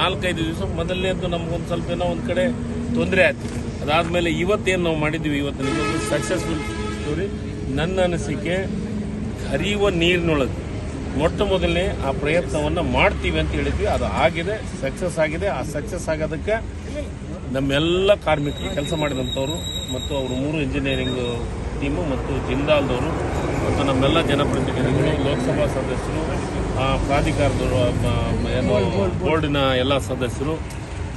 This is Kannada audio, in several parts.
ನಾಲ್ಕೈದು ದಿವಸ ಮೊದಲನೇದ್ದು ನಮಗೊಂದು ಸ್ವಲ್ಪ ಏನೋ ಒಂದು ಕಡೆ ತೊಂದರೆ ಆಯ್ತು. ಅದಾದಮೇಲೆ ಇವತ್ತೇನು ನಾವು ಮಾಡಿದ್ವಿ ಇವತ್ತು ನಿಮಗೊಂದು ಸಕ್ಸಸ್ಫುಲ್ ಸ್ಟೋರಿ ನನ್ನ ಅನಿಸಿಕೆ, ಹರಿಯುವ ನೀರಿನೊಳಗೆ. ಮೊಟ್ಟ ಮೊದಲನೇ ಆ ಪ್ರಯತ್ನವನ್ನು ಮಾಡ್ತೀವಿ ಅಂತ ಹೇಳಿದ್ವಿ. ಅದು ಆಗಿದೆ ಸಕ್ಸಸ್ ಆಗಿದೆ. ಆ ಸಕ್ಸಸ್ ಆಗೋದಕ್ಕೆ ನಮ್ಮೆಲ್ಲ ಕಾರ್ಮಿಕರು, ಕೆಲಸ ಮಾಡಿದಂಥವ್ರು ಮತ್ತು ಅವರು ಮೂರು ಇಂಜಿನಿಯರಿಂಗ್ ಟೀಮು ಮತ್ತು ಜಿಂದಾಲ್ದವರು ಮತ್ತು ನಮ್ಮೆಲ್ಲ ಜನಪ್ರತಿನಿಧಿಗಳು, ಲೋಕಸಭಾ ಸದಸ್ಯರು ಪ್ರಾಧಿಕಾರದವರು ಬೋರ್ಡಿನ ಎಲ್ಲ ಸದಸ್ಯರು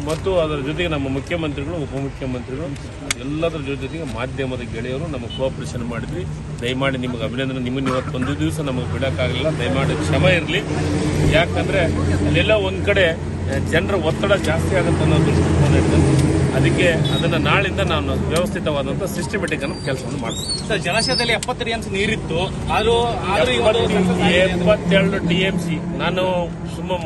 ಮತ್ತು ಅದರ ಜೊತೆಗೆ ನಮ್ಮ ಮುಖ್ಯಮಂತ್ರಿಗಳು, ಉಪಮುಖ್ಯಮಂತ್ರಿಗಳು, ಎಲ್ಲದರ ಜೊತೆಗೆ ಮಾಧ್ಯಮದ ಗೆಳೆಯರು ನಮಗೆ ಕೋಆಪ್ರೇಷನ್ ಮಾಡಿದ್ವಿ. ದಯಮಾಡಿ ನಿಮಗೆ ಅಭಿನಂದನೆ. ನಿಮ್ಮನ್ನು ಇವತ್ತು ಒಂದು ದಿವಸ ನಮಗೆ ಬಿಡೋಕ್ಕಾಗಲಿಲ್ಲ. ದಯಮಾಡಿ ಕ್ಷಮ ಇರಲಿ. ಯಾಕಂದರೆ ಅಲ್ಲೆಲ್ಲ ಒಂದು ಕಡೆ ಜನರ ಒತ್ತಡ ಜಾಸ್ತಿ ಆಗುತ್ತೆ ಅನ್ನೋ ದೃಷ್ಟಿಕೋನ ಇರ್ತದೆ ಅದಕ್ಕೆ ಅದನ್ನು ನಾಳಿಂದ ನಾನು ವ್ಯವಸ್ಥಿತವಾದಂಥ ಸಿಸ್ಟಮೆಟಿಕ್ ಅನ್ನೋ ಕೆಲಸವನ್ನು ಮಾಡ್ತೀನಿ. ಸರ್ ಜಲಾಶಯದಲ್ಲಿ ಎಪ್ಪತ್ತು ಟಿ ನೀರಿತ್ತು. ಅದು ಆದ್ರೂ ಎಪ್ಪತ್ತೆರಡು ಟಿ ಎಂ ಸಿ. ನಾನು ಸುಮ್ಮ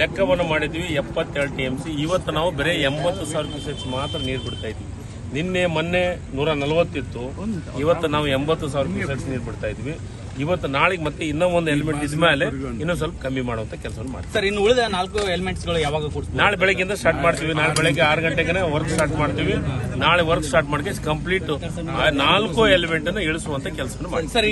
ಲೆಕ್ಕವನ್ನು ಮಾಡಿದ್ವಿ ಎಪ್ಪತ್ತೆರಡು ಟಿ ಎಂ ಸಿ. ಇವತ್ತು ನಾವು ಬರೀ ಎಂಬತ್ತು ಸಾವಿರ ಕ್ಯೂಸೆಕ್ಸ್ ಮಾತ್ರ ನೀರು ಬಿಡ್ತಾ ಇದ್ವಿ. ನಿನ್ನೆ ಮೊನ್ನೆ ನೂರ ನಲವತ್ತಿತ್ತು ಇವತ್ತು ನಾವು ಎಂಬತ್ತು ಸಾವಿರ ಕ್ಯೂಸೆಕ್ಸ್ ನೀರು ಬಿಡ್ತಾ ಇದ್ವಿ. ಇವತ್ತು ನಾಳೆಗೆ ಮತ್ತೆ ಇನ್ನೂ ಒಂದು ಎಲಿಮೆಂಟ್ ಇದ್ಮೇಲೆ ಇನ್ನೂ ಸ್ವಲ್ಪ ಕಮ್ಮಿ ಮಾಡುವಂತ ಕೆಲಸ ಮಾಡ್ತೀವಿ. ಸರ್ ಇನ್ನು ಉಳಿದ ನಾಲ್ಕು ಎಲಿಮೆಂಟ್ಸ್ಗಳು ಯಾವಾಗ ಕೊಡ್ತೀವಿ ನಾಳೆ ಬೆಳಗ್ಗೆಯಿಂದ ಸ್ಟಾರ್ಟ್ ಮಾಡ್ತೀವಿ. ನಾಳೆ ಬೆಳಗ್ಗೆ ಆರು ಗಂಟೆಗೆ ವರ್ಕ್ ಸ್ಟಾರ್ಟ್ ಮಾಡ್ತೀವಿ. ನಾಳೆ ವರ್ಕ್ ಸ್ಟಾರ್ಟ್ ಮಾಡಿ ಕಂಪ್ಲೀಟ್ ನಾಲ್ಕು ಎಲಿಮೆಂಟ್ ಅನ್ನು ಇಳಿಸುವಂತ ಕೆಲಸವನ್ನು ಮಾಡ್ತೀವಿ. ಸರ್